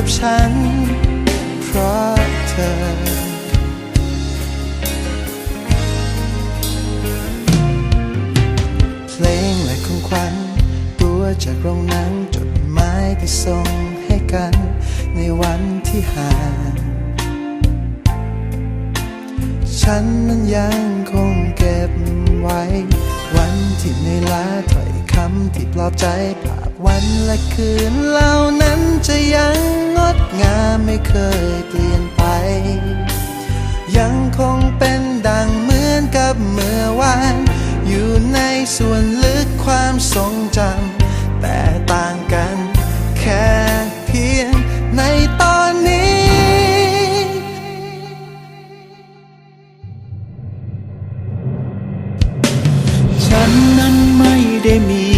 กับฉัน เพราะเธอพลงและของขวัญตัวจากโรงหนังจดหมายที่ส่งให้กัน ในวันที่ห่าง ฉันนั้นยังคงเก็บไว้ วันที่ในลาถ้อยคำที่ปลอบใจภาพวันและคืนเหล่านั้นจะยัง งามไม่เคยเปลี่ยนไป ยังคงเป็นดังเหมือนกับเมื่อวาน อยู่ในส่วนลึกความทรงจำแต่ต่างกันแค่เพียงในตอนนี้ฉันนั้นไม่ได้มี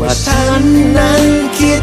ว่าฉันนั้นคิด